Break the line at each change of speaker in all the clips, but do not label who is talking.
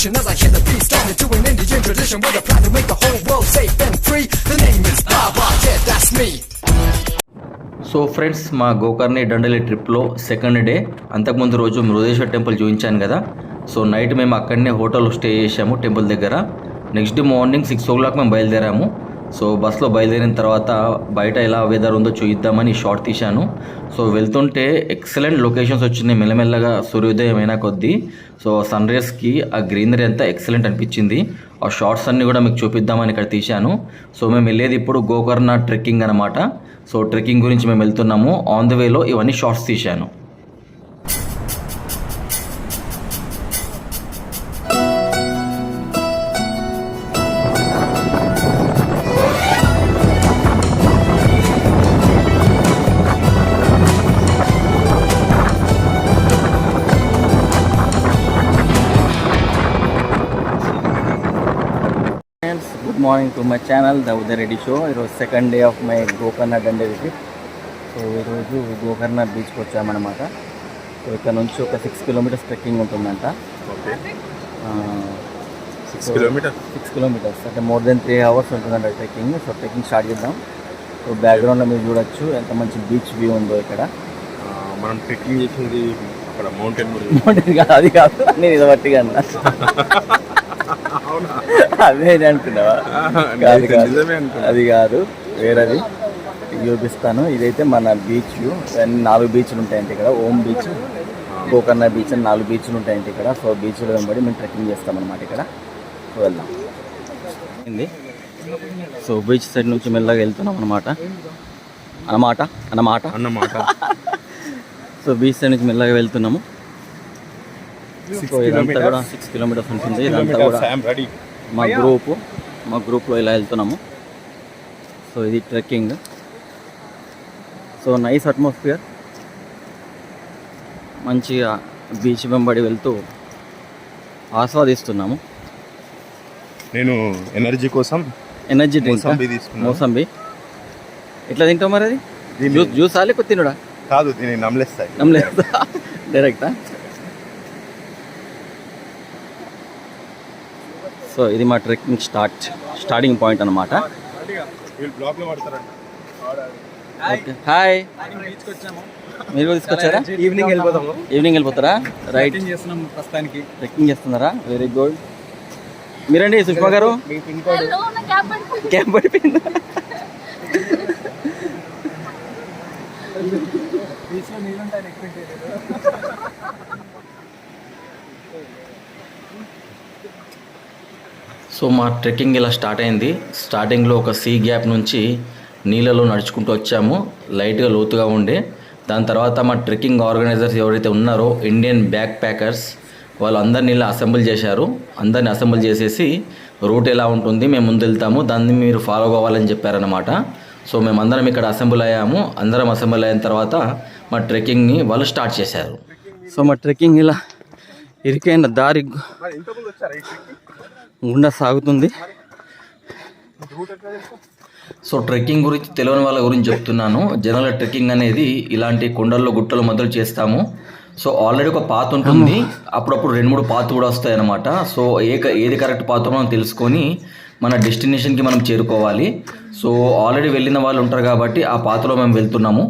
mission as I hit the beat. Started to an Indian tradition with a plan to make the whole world safe and free. The name is Baba, yeah, that's me.
So friends మా గోకర్ణి డండలి ట్రిప్లో second day అంతకుముందు రోజు Mrudeshwar temple చూపించాను కదా so night మేము అక్కడనే హోటల్లో stay చేసాము టెంపుల్ దగ్గర next morning six o'clock మేము బయలుదేరాము సో బస్లో బయలుదేరిన తర్వాత బయట ఎలా వెదర్ ఉందో చూద్దామని షార్ట్ తీశాను. సో వెళ్తుంటే ఎక్సలెంట్ లొకేషన్స్ వచ్చినాయి. మెల్లమెల్లగా సూర్యోదయం అయినా కొద్దీ. సో సన్ రేస్కి ఆ గ్రీనరీ అంతా ఎక్సలెంట్ అనిపించింది. ఆ షార్ట్స్ అన్నీ కూడా మీకు చూపిద్దామని ఇక్కడ తీశాను. సో మేము వెళ్ళేది ఇప్పుడు గోకర్ణ ట్రెక్కింగ్ అనమాట సో ట్రెక్కింగ్ గురించి మేము వెళ్తున్నాము. ఆన్ ద వేలో ఇవన్నీ షార్ట్స్ తీశాను. Good morning to my channel the Uday Reddy show ఈరోజు second day of my Gokarna Dande trip so ఈరోజు గోకర్ణ బీచ్కి వచ్చామన్నమాట. సో ఇక్కడ నుంచి ఒక సిక్స్ కిలోమీటర్స్ ట్రెక్కింగ్ ఉంటుందంట.
Okay six kilometre
six kilometres అంటే మోర్ దెన్ త్రీ అవర్స్ ఉంటుందంట ట్రెక్కింగ్ సో ట్రెక్కింగ్ స్టార్ట్ చేద్దాం. సో బ్యాక్గ్రౌండ్లో మీరు చూడొచ్చు. ఎంత మంచి బీచ్ వ్యూ ఉందో ఇక్కడ.
మనం ట్రెక్కింగ్ చేసింది అక్కడ మౌంటైన్
మౌంటైన్ కాదు అది కాదు. నేను ఇది బట్టిగా అన్నా. అదే అనుకున్నావా? అది కాదు వేరేది. చూపిస్తాను. ఇదైతే మన బీచ్ నాలుగు బీచ్లు ఉంటాయంటే ఇక్కడ. ఓం బీచ్ గోకర్ణ బీచ్ అని నాలుగు బీచ్లు ఉంటాయంటే ఇక్కడ. సో బీచ్లు వెంబడి మేము ట్రెక్కింగ్ చేస్తాం అనమాట ఇక్కడ. సో వెళ్దాం. సో బీచ్ సైడ్ నుంచి మెల్లగా వెళ్తున్నాం అనమాట అన్నమాట? అన్నమాట?
అన్నమాట.
సో బీచ్ సైడ్ నుంచి మెల్లగా వెళ్తున్నాము. సో ఇదంతా
kilometers.
కూడా సిక్స్ కిలోమీటర్స్ ఉంటుంది. ఇదంతా కూడా మా గ్రూపు మా గ్రూప్లో ఇలా వెళ్తున్నాము. సో ఇది ట్రెక్కింగ్. So nice atmosphere. మంచిగా బీచ్ వెంబడి వెళ్తూ ఆస్వాదిస్తున్నాము.
నేను ఎనర్జీ కోసం
ఎనర్జీ డ్రింక్
మోసంబి
ఎట్లా తింటావు మరి అది? జ్యూస్ జ్యూస్ ఆలే కొద్ది తినడా?
కాదు దీన్ని నమ్మలేస్తాయి
నమ్మలేదా డైరెక్టా సో ఇది మా ట్రెక్కింగ్ స్టార్ట్ స్టార్టింగ్ పాయింట్ అనమాట
వీళ్ళు బ్లాక్లో పడతారంట.
ఓకే హాయ్ మీరు తీసుకొచ్చారా?
ఈవినింగ్ వెళ్ళిపోతాము
ఈవినింగ్ వెళ్ళిపోతారా? రైట్
చేస్తున్నాం ప్రస్తుతానికి.
ట్రెక్కింగ్ చేస్తున్నారా? వెరీ గుడ్ మీరండి సుష్మా గారు. క్యాంప్ పడిపోయిందా.
నీళ్ళు ఉంటాయని ఎక్స్పెక్ట్ చేయలేదు.
సో మా ట్రెక్కింగ్ ఇలా స్టార్ట్ అయింది. స్టార్టింగ్లో ఒక సీ గ్యాప్ నుంచి నీళ్ళలో నడుచుకుంటూ వచ్చాము. లైట్గా లోతుగా ఉండే. దాని తర్వాత మా ట్రెక్కింగ్ ఆర్గనైజర్స్ ఎవరైతే ఉన్నారో ఇండియన్ బ్యాక్ ప్యాకర్స్ వాళ్ళు అందరిని ఇలా అసెంబుల్ చేశారు. అందరిని అసెంబుల్ చేసేసి రూట్ ఎలా ఉంటుంది మేము ముందు వెళ్తాము. దాన్ని మీరు ఫాలో కావాలని చెప్పారనమాట సో మేమందరం ఇక్కడ అసెంబుల్ అయ్యాము. అందరం అసెంబుల్ అయిన తర్వాత మా ట్రెక్కింగ్ని వాళ్ళు స్టార్ట్ చేశారు. సో మా ట్రెక్కింగ్ ఇలా ఇరికైన దారి గుండా సాగుతుంది? సో ట్రెక్కింగ్ గురించి తెలియని వాళ్ళ గురించి చెప్తున్నాను. జనరల్ ట్రెక్కింగ్ అనేది ఇలాంటి కొండల్లో గుట్టల మొదలు చేస్తాము. సో ఆల్రెడీ ఒక పాత్ ఉంటుంది. అప్పుడప్పుడు రెండు మూడు పాత్ కూడా వస్తాయి అన్నమాట. సో ఏ ఏది కరెక్ట్ పాత్ మనం తెలుసుకొని మన డెస్టినేషన్కి మనం చేరుకోవాలి. సో ఆల్రెడీ వెళ్ళిన వాళ్ళు ఉంటారు కాబట్టి ఆ పాత్రలో మేము వెళ్తున్నాము.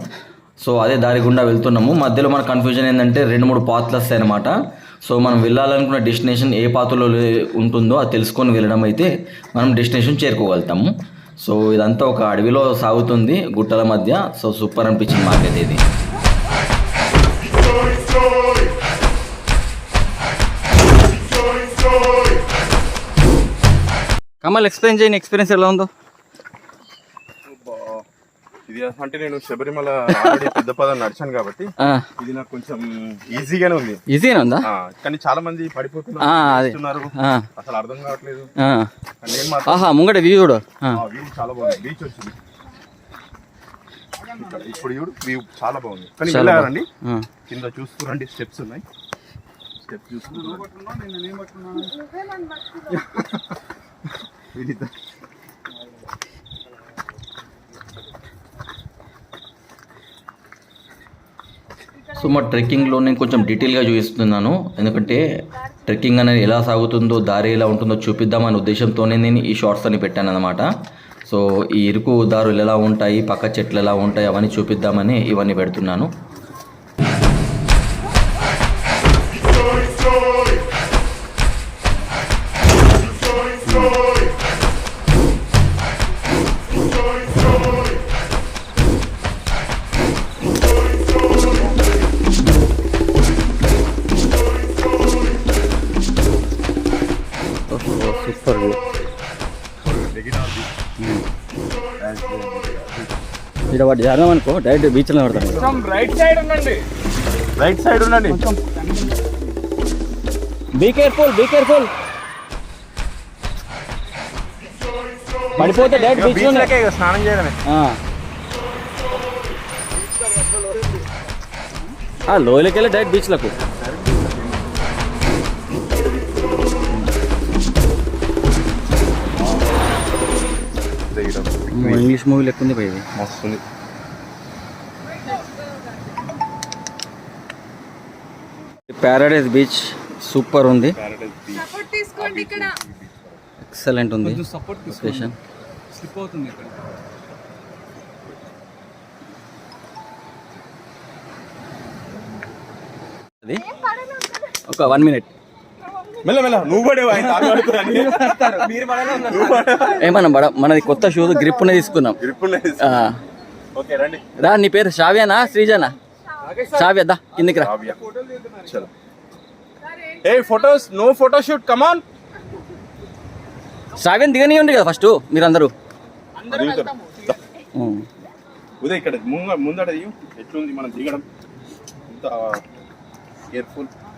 సో అదే దారి గుండా వెళ్తున్నాము. మధ్యలో మన కన్ఫ్యూజన్ ఏంటంటే రెండు మూడు పాత్రలు వస్తాయి అన్నమాట. సో మనం వెళ్ళాలనుకున్న డెస్టినేషన్ ఏ పాత్రలో ఉంటుందో అది తెలుసుకొని వెళ్ళడం అయితే మనం డెస్టినేషన్ చేరుకోగలుగుతాము. సో ఇదంతా ఒక అడవిలో సాగుతుంది గుట్టల మధ్య. సో సూపర్ అనిపించింది మాకైతే ఇది. కమల్ ఎక్స్ప్లెయిన్ చేయని ఎక్స్పీరియన్స్ ఎలా ఉందో.
ఇది అంటే నేను శబరిమల పెద్ద పదం నడిచాను కాబట్టి ఇది నాకు కొంచెం ఈజీగానే ఉంది.
ఈజీగా ఉందా?
ఆ, కానీ చాలా మంది
ఆ,
పడిపోతున్నారు అసలు అర్థం కావట్లేదు.
ఆహా ముంగట వ్యూ చూడు. ఆ.
వ్యూ చాలా బాగుంది. బీచ్ వచ్చింది. ఇక్కడ ఇప్పుడు చూడు వ్యూ చాలా బాగుంది. కానీ
చాలా
వెళ్ళారండి. కింద చూస్తురండి స్టెప్స్ ఉన్నాయి. స్టెప్స్ చూస్తున్నారు
సో మా ట్రెక్కింగ్లో నేను కొంచెం డీటెయిల్గా చూపిస్తున్నాను. ఎందుకంటే ట్రెక్కింగ్ అనేది ఎలా సాగుతుందో దారి ఎలా ఉంటుందో చూపిద్దామనే ఉద్దేశంతోనే నేను ఈ షార్ట్స్ అని పెట్టాను అనమాట సో ఈ ఇరుకు దారులు ఎలా ఉంటాయి పక్క చెట్లు ఎలా ఉంటాయి అవన్నీ చూపిద్దామని ఇవన్నీ పెడుతున్నాను.
సూపర్ ఇక్కడ వాటి జాగ్రత్త అనుకో డైరెక్ట్ బీచ్లో పడతాను
కొంచెం రైట్ సైడ్ ఉండండి.
రైట్ సైడ్ ఉండండి.
బీ కేర్ఫుల్ బీ కేర్ఫుల్ పడిపోతే డైరెక్ట్ బీచ్లోనే.
స్నానం చేయడమే.
లోయలకి వెళ్ళి డైరెక్ట్ బీచ్లకు ఇంగ్లీష్ మూవీ లెక్క ఉంది పోయి
మస్తుంది
ప్యారడైజ్ బీచ్ సూపర్ ఉంది.
సపోర్ట్ తీసుకోండి ఇక్కడ.
ఎక్సలెంట్ ఉంది. లొకేషన్
స్లిప్ అవుతుంది ఇక్కడ.
అది? ఒక వన్ మినిట్
మెల్ల మెల్ల. నువ్వు
బడ మనది కొత్త షూస్ గ్రిప్ ఉన్నది తీసుకున్నాం
గ్రిప్ ఉన్నది.
ఆ,
ఓకే రండి.
రా నీ పేరు శ్రావ్యానా శ్రీజానా? శ్రావ్య దా కిందికి రా.
ఏ photos no photo shoot come on
శ్రావ్యం దిగనివ్వండి కదా ఫస్ట్ మీరందరూ.
ఉదయ్ ఇక్కడ దిగు. ఎట్లుంది మనం దిగడం? ఇంత కేర్ఫుల్
నిర్వాళ్ళు చెప్పుకున్నా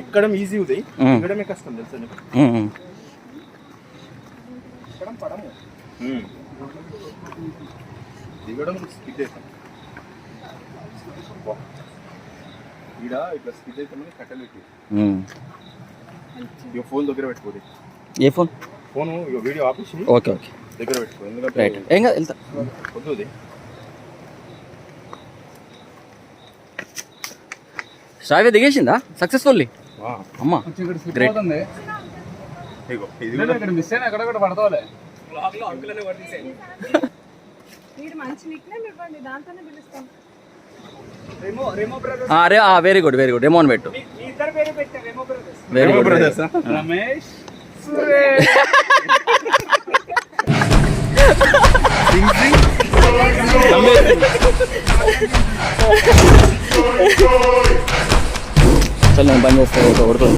ఎక్కడం ఈజీ
మ్మ్.
దిగడమే కష్టం తెలుసా. ఎక్కడం పడము. దిగడం స్కిడ్ అవుతాం. ఈడ ఇట్లా స్కిడ్ అవుతామని కట్టెలు పెట్టి. ఇక ఫోన్ దగ్గర
ఏ ఫోన్?
ఫోన్ వీడియో ఆపేసి
ఓకే ఓకే.
దగ్గర పెట్టుకో. ఎందుకంటే
ఏం కాదు వెళ్తా.
వద్దు ఉదయ్
శ్రావ్య దిగేసిందా సక్సెస్ఫుల్లీ
వా.
అమ్మా
కొంచెం ఇక్కడ స్లిప్
Great.
అవుతుంది
ఇగో ఇది
లేదు,
కూడా
ఇక్కడ మిస్ అయినా అక్కడ కూడా పడతావులే
మీరు మంచి నిక్నేమ్ ఇవ్వండి దాంతోనే పిలుస్తాం.
అరే very good very good amount పెట్టు. Very good?
రమేష్.
చల్ నేను బంద్ చేస్తాను కొడుతుంది